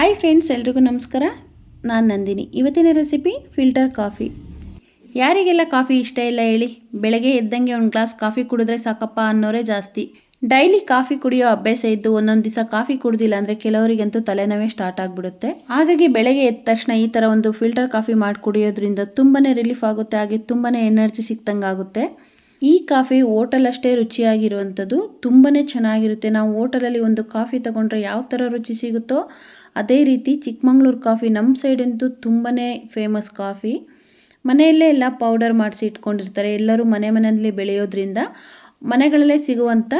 Hi friends ಎಲ್ರಿಗೂ ನಮಸ್ಕಾರ. ನಾನು ನಂದಿನಿ. ಇವತ್ತಿನ ರೆಸಿಪಿ ಫಿಲ್ಟರ್ ಕಾಫಿ ಯಾರಿಗೆಲ್ಲ ಕಾಫಿ ಇಷ್ಟ ಇಲ್ಲ ಹೇಳಿ, ಬೆಳಗ್ಗೆ ಎದ್ದಂಗೆ ಒಂದು ಗ್ಲಾಸ್ ಕಾಫಿ ಕುಡಿದ್ರೆ ಸಾಕಪ್ಪ ಅನ್ನೋರೇ ಜಾಸ್ತಿ. ಡೈಲಿ ಕಾಫಿ ಕುಡಿಯೋ ಅಭ್ಯಾಸ ಇದ್ದು ಒಂದೊಂದು ದಿವಸ ಕಾಫಿ ಕುಡ್ದಿಲ್ಲ ಅಂದರೆ ಕೆಲವರಿಗಂತೂ ತಲೆನೋವೇ ಸ್ಟಾರ್ಟ್ ಆಗಿಬಿಡುತ್ತೆ. ಹಾಗಾಗಿ ಬೆಳಗ್ಗೆ ಎದ್ದ ತಕ್ಷಣ ಈ ಥರ ಒಂದು ಫಿಲ್ಟರ್ ಕಾಫಿ ಮಾಡಿ ಕುಡಿಯೋದ್ರಿಂದ ತುಂಬಾ ರಿಲೀಫ್ ಆಗುತ್ತೆ, ಹಾಗೆ ತುಂಬಾ ಎನರ್ಜಿ ಸಿಕ್ತಂಗೆ ಆಗುತ್ತೆ. ಈ ಕಾಫಿ ಓಟಲ್ ಅಷ್ಟೇ ರುಚಿಯಾಗಿರುವಂಥದ್ದು ತುಂಬಾ ಚೆನ್ನಾಗಿರುತ್ತೆ. ನಾವು ಹೋಟೆಲಲ್ಲಿ ಒಂದು ಕಾಫಿ ತಗೊಂಡ್ರೆ ಯಾವ ಥರ ರುಚಿ ಸಿಗುತ್ತೋ ಅದೇ ರೀತಿ ಚಿಕ್ಕಮಂಗ್ಳೂರು ಕಾಫಿ ನಮ್ಮ ಸೈಡಂತೂ ತುಂಬಾ ಫೇಮಸ್ ಕಾಫಿ. ಮನೆಯಲ್ಲೇ ಎಲ್ಲ ಪೌಡರ್ ಮಾಡಿಸಿ ಇಟ್ಕೊಂಡಿರ್ತಾರೆ. ಎಲ್ಲರೂ ಮನೆ ಮನೆಯಲ್ಲಿ ಬೆಳೆಯೋದ್ರಿಂದ ಮನೆಗಳಲ್ಲೇ ಸಿಗುವಂಥ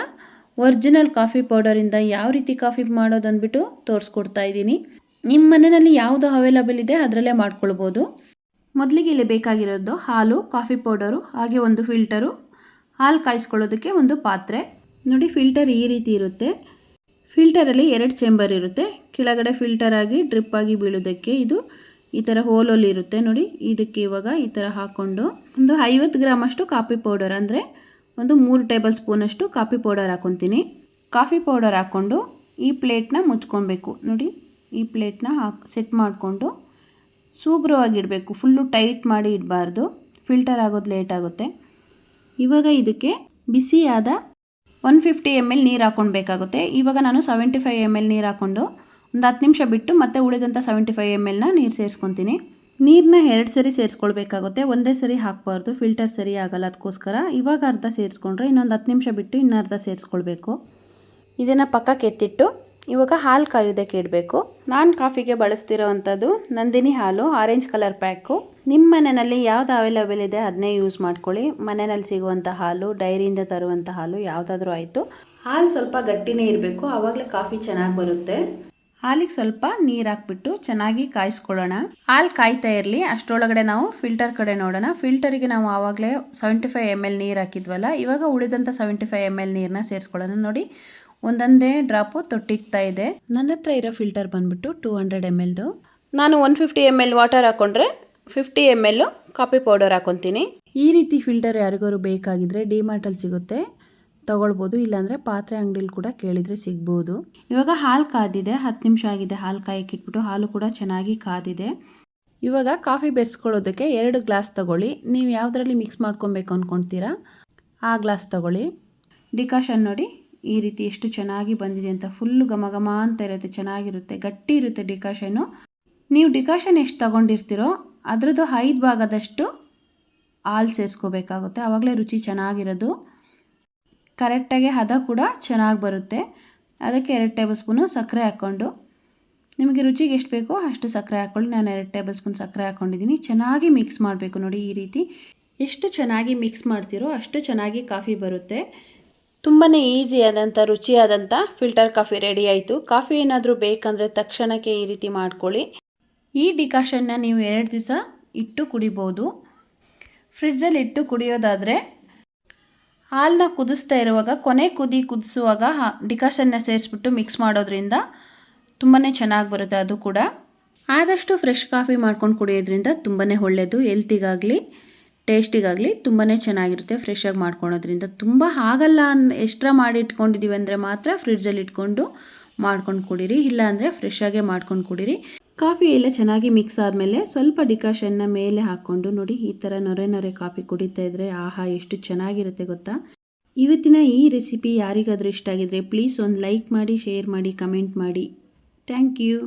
ಒರಿಜಿನಲ್ ಕಾಫಿ ಪೌಡರಿಂದ ಯಾವ ರೀತಿ ಕಾಫಿ ಮಾಡೋದು ಅಂದ್ಬಿಟ್ಟು ತೋರಿಸ್ಕೊಡ್ತಾ ಇದ್ದೀನಿ. ನಿಮ್ಮ ಮನೆಯಲ್ಲಿ ಯಾವುದು ಅವೈಲಬಲ್ ಇದೆ ಅದರಲ್ಲೇ ಮಾಡ್ಕೊಳ್ಬೋದು. ಮೊದಲಿಗೆ ಇಲ್ಲಿ ಬೇಕಾಗಿರೋದು ಹಾಲು, ಕಾಫಿ ಪೌಡರು ಹಾಗೆ ಒಂದು ಫಿಲ್ಟರು ಹಾಲು ಕಾಯಿಸ್ಕೊಳ್ಳೋದಕ್ಕೆ ಒಂದು ಪಾತ್ರೆ. ನೋಡಿ ಫಿಲ್ಟರ್ ಈ ರೀತಿ ಇರುತ್ತೆ. ಫಿಲ್ಟರಲ್ಲಿ ಎರಡು ಚೇಂಬರ್ ಇರುತ್ತೆ. ಕೆಳಗಡೆ ಫಿಲ್ಟರ್ ಆಗಿ, ಡ್ರಿಪ್ ಆಗಿ ಬೀಳೋದಕ್ಕೆ ಇದು ಈ ಥರ ಹೋಲಲ್ಲಿ ಇರುತ್ತೆ. ನೋಡಿ, ಇದಕ್ಕೆ ಇವಾಗ ಈ ಥರ ಹಾಕ್ಕೊಂಡು ಒಂದು ಐವತ್ತು ಗ್ರಾಮ್ ಅಷ್ಟು ಕಾಫಿ ಪೌಡರ್ ಅಂದರೆ ಒಂದು ಮೂರು ಟೇಬಲ್ ಸ್ಪೂನಷ್ಟು ಕಾಫಿ ಪೌಡರ್ ಹಾಕ್ಕೊತೀನಿ ಕಾಫಿ ಪೌಡರ್ ಹಾಕ್ಕೊಂಡು ಈ ಪ್ಲೇಟ್ನ ಮುಚ್ಕೊಬೇಕು. ನೋಡಿ, ಈ ಪ್ಲೇಟ್ನ ಹಾಕ್, ಸೆಟ್ ಮಾಡಿಕೊಂಡು ಸೂಬ್ರವಾಗಿಡಬೇಕು ಫುಲ್ಲು ಟೈಟ್ ಮಾಡಿ ಇಡಬಾರ್ದು. ಫಿಲ್ಟರ್ ಆಗೋದು ಲೇಟ್ ಆಗುತ್ತೆ. ಇವಾಗ ಇದಕ್ಕೆ ಬಿಸಿಯಾದ ಒನ್ ಫಿಫ್ಟಿ ಎಂ ಎಲ್ ನೀರು ಹಾಕ್ಕೊಳ್ಬೇಕಾಗುತ್ತೆ ಇವಾಗ ನಾನು ಸೆವೆಂಟಿ ಫೈವ್ ಎಂ ಎಲ್ ನೀರು ಹಾಕ್ಕೊಂಡು ಒಂದು ಹತ್ತು ನಿಮಿಷ ಬಿಟ್ಟು ಮತ್ತೆ ಉಳಿದಂಥ ಸೆವೆಂಟಿ ಫೈವ್ ಎಂ ಎಲ್ನ ನೀರು ಸೇರಿಸ್ಕೊತೀನಿ. ನೀರನ್ನ ಎರಡು ಸರಿ ಸೇರಿಸ್ಕೊಳ್ಬೇಕಾಗುತ್ತೆ. ಒಂದೇ ಸರಿ ಹಾಕಬಾರ್ದು. ಫಿಲ್ಟರ್ ಸರಿ ಆಗಲ್ಲ ಅದಕ್ಕೋಸ್ಕರ. ಇವಾಗ ಅರ್ಧ ಸೇರಿಸ್ಕೊಂಡ್ರೆ ಇನ್ನೊಂದು ಹತ್ತು ನಿಮಿಷ ಬಿಟ್ಟು ಇನ್ನೂ ಅರ್ಧ ಸೇರಿಸ್ಕೊಳ್ಬೇಕು. ಇದನ್ನು ಪಕ್ಕಕ್ಕೆ ಎತ್ತಿಟ್ಟು ಇವಾಗ ಹಾಲು ಕಾಯೋದಕ್ಕೆ ಇಡಬೇಕು. ನಾನು ಕಾಫಿಗೆ ಬಳಸ್ತಿರೋವಂಥದ್ದು ನಂದಿನಿ ಹಾಲು ಆರೆಂಜ್ ಕಲರ್ ಪ್ಯಾಕು ನಿಮ್ಮ ಮನೆಯಲ್ಲಿ ಯಾವ್ದು ಅವೈಲೇಬಲ್ ಇದೆ ಅದನ್ನೇ ಯೂಸ್ ಮಾಡ್ಕೊಳ್ಳಿ. ಮನೆಯಲ್ಲಿ ಸಿಗುವಂಥ ಹಾಲು ಡೈರಿಯಿಂದ ತರುವಂಥ ಹಾಲು ಯಾವುದಾದ್ರೂ ಆಯಿತು. ಹಾಲು ಸ್ವಲ್ಪ ಗಟ್ಟಿನೇ ಇರಬೇಕು ಆವಾಗಲೇ ಕಾಫಿ ಚೆನ್ನಾಗಿ ಬರುತ್ತೆ. ಹಾಲಿಗೆ ಸ್ವಲ್ಪ ನೀರು ಹಾಕ್ಬಿಟ್ಟು ಚೆನ್ನಾಗಿ ಕಾಯಿಸ್ಕೊಳ್ಳೋಣ. ಹಾಲು ಕಾಯ್ತಾ ಇರಲಿ ಅಷ್ಟರೊಳಗಡೆ ನಾವು ಫಿಲ್ಟರ್ ಕಡೆ ನೋಡೋಣ. ಫಿಲ್ಟರಿಗೆ ನಾವು ಆವಾಗಲೇ ಸೆವೆಂಟಿ ಫೈವ್ ಎಂ ಎಲ್ ನೀರು ಹಾಕಿದ್ವಲ್ಲ ಇವಾಗ ಉಳಿದಂಥ ಸೆವೆಂಟಿ ಫೈವ್ ಎಂ ಎಲ್ ನೀರನ್ನ ಸೇರಿಸ್ಕೊಳ್ಳೋಣ. ನೋಡಿ ಒಂದೊಂದೇ ಡ್ರಾಪು ತೊಟ್ಟಿಗ್ತಾ ಇದೆ. ನನ್ನ ಹತ್ರ ಇರೋ ಫಿಲ್ಟರ್ ಬಂದ್ಬಿಟ್ಟು ಟೂ ಹಂಡ್ರೆಡ್ ಎಂ ಎಲ್ದು ನಾನು one fifty M L water ಹಾಕೊಂಡ್ರೆ fifty M L coffee powder ಹಾಕೊತೀನಿ. ಈ ರೀತಿ ಫಿಲ್ಟರ್ ಯಾರಿಗಾರು ಬೇಕಾಗಿದ್ರೆ ಡಿಮಾರ್ಟಲ್ಲಿ ಸಿಗುತ್ತೆ. ತಗೊಳ್ಬೋದು ಇಲ್ಲಾಂದರೆ ಪಾತ್ರೆ ಅಂಗಡಿಲಿ ಕೂಡ ಕೇಳಿದರೆ ಸಿಗ್ಬೋದು. ಇವಾಗ ಹಾಲು ಕಾದಿದೆ ಹತ್ತು ನಿಮಿಷ ಆಗಿದೆ ಹಾಲು ಕಾಯಕ್ಕೆ ಇಟ್ಬಿಟ್ಟು ಹಾಲು ಕೂಡ ಚೆನ್ನಾಗಿ ಕಾದಿದೆ. ಇವಾಗ ಕಾಫಿ ಬೆರೆಸ್ಕೊಳ್ಳೋದಕ್ಕೆ ಎರಡು ಗ್ಲಾಸ್ ತಗೊಳ್ಳಿ. ನೀವು ಯಾವುದರಲ್ಲಿ ಮಿಕ್ಸ್ ಮಾಡ್ಕೊಬೇಕು ಅಂದ್ಕೊಳ್ತೀರಾ ಆ ಗ್ಲಾಸ್ ತಗೊಳ್ಳಿ. ಡಿಕಾಷನ್ ನೋಡಿ. ಈ ರೀತಿ ಎಷ್ಟು ಚೆನ್ನಾಗಿ ಬಂದಿದೆ ಅಂತ ಫುಲ್ಲು ಘಮ ಅಂತ ಇರುತ್ತೆ, ಚೆನ್ನಾಗಿರುತ್ತೆ, ಗಟ್ಟಿ ಇರುತ್ತೆ ಡಿಕಾಷನು ನೀವು ಡಿಕಾಷನ್ ಎಷ್ಟು ತಗೊಂಡಿರ್ತೀರೋ ಅದರದ್ದು ಐದು ಭಾಗದಷ್ಟು ಹಾಲು ಸೇರಿಸ್ಕೋಬೇಕಾಗುತ್ತೆ ಆವಾಗಲೇ ರುಚಿ ಚೆನ್ನಾಗಿರೋದು. ಕರೆಕ್ಟಾಗಿ ಹದ ಕೂಡ ಚೆನ್ನಾಗಿ ಬರುತ್ತೆ. ಅದಕ್ಕೆ ಎರಡು ಟೇಬಲ್ ಸ್ಪೂನು ಸಕ್ಕರೆ ಹಾಕ್ಕೊಂಡು. ನಿಮಗೆ ರುಚಿಗೆ ಎಷ್ಟು ಬೇಕೋ ಅಷ್ಟು ಸಕ್ಕರೆ ಹಾಕ್ಕೊಳ್ಳಿ. ನಾನು ಎರಡು ಟೇಬಲ್ ಸ್ಪೂನ್ ಸಕ್ಕರೆ ಹಾಕ್ಕೊಂಡಿದ್ದೀನಿ. ಚೆನ್ನಾಗಿ ಮಿಕ್ಸ್ ಮಾಡಬೇಕು ನೋಡಿ ಈ ರೀತಿ. ಎಷ್ಟು ಚೆನ್ನಾಗಿ ಮಿಕ್ಸ್ ಮಾಡ್ತೀರೋ ಅಷ್ಟು ಚೆನ್ನಾಗಿ ಕಾಫಿ ಬರುತ್ತೆ. ತುಂಬಾ ಈಸಿಯಾದಂಥ ರುಚಿಯಾದಂಥ ಫಿಲ್ಟರ್ ಕಾಫಿ ರೆಡಿ ಆಯಿತು. ಕಾಫಿ ಏನಾದರೂ ಬೇಕಂದರೆ ತಕ್ಷಣಕ್ಕೆ ಈ ರೀತಿ ಮಾಡ್ಕೊಳ್ಳಿ. ಈ ಡಿಕಾಷನ್ನ ನೀವು ಎರಡು ದಿವಸ ಇಟ್ಟು ಕುಡಿಬೋದು. ಫ್ರಿಡ್ಜಲ್ಲಿ ಇಟ್ಟು ಕುಡಿಯೋದಾದರೆ ಹಾಲನ್ನ ಕುದಿಸ್ತಾ ಇರುವಾಗ, ಕೊನೆ ಕುದಿ ಕುದಿಸುವಾಗ ಡಿಕಾಷನ್ನ ಸೇರಿಸ್ಬಿಟ್ಟು ಮಿಕ್ಸ್ ಮಾಡೋದ್ರಿಂದ ತುಂಬಾ ಚೆನ್ನಾಗಿ ಬರುತ್ತೆ ಅದು ಕೂಡ. ಆದಷ್ಟು ಫ್ರೆಶ್ ಕಾಫಿ ಮಾಡ್ಕೊಂಡು ಕುಡಿಯೋದ್ರಿಂದ ತುಂಬಾ ಒಳ್ಳೆಯದು ಹೆಲ್ತಿಗಾಗಲಿ ಟೇಸ್ಟಿಗಾಗಲಿ ತುಂಬಾ ಚೆನ್ನಾಗಿರುತ್ತೆ ಫ್ರೆಶಾಗಿ ಮಾಡ್ಕೊಳೋದ್ರಿಂದ. ತುಂಬ ಆಗಲ್ಲ ಎಕ್ಸ್ಟ್ರಾ ಮಾಡಿ ಇಟ್ಕೊಂಡಿದ್ದೀವಿ ಅಂದರೆ ಮಾತ್ರ ಫ್ರಿಡ್ಜಲ್ಲಿ ಇಟ್ಕೊಂಡು ಮಾಡ್ಕೊಂಡು ಕುಡೀರಿ. ಇಲ್ಲಾಂದರೆ ಫ್ರೆಶ್ಶಾಗೆ ಮಾಡ್ಕೊಂಡು ಕುಡೀರಿ. ಕಾಫಿ ಎಲ್ಲ ಚೆನ್ನಾಗಿ ಮಿಕ್ಸ್ ಆದಮೇಲೆ ಸ್ವಲ್ಪ ಡಿಕಾಷನ್ನ ಮೇಲೆ ಹಾಕ್ಕೊಂಡು ನೋಡಿ, ಈ ಥರ ನೊರೆ ನೊರೆ ಕಾಫಿ ಕುಡಿತಾ ಇದ್ದರೆ ಆಹಾ ಎಷ್ಟು ಚೆನ್ನಾಗಿರುತ್ತೆ ಗೊತ್ತಾ? ಇವತ್ತಿನ ಈ ರೆಸಿಪಿ ಯಾರಿಗಾದರೂ ಇಷ್ಟ ಆಗಿದ್ರೆ ಪ್ಲೀಸ್ ಒಂದು ಲೈಕ್ ಮಾಡಿ ಶೇರ್ ಮಾಡಿ ಕಮೆಂಟ್ ಮಾಡಿ. Thank you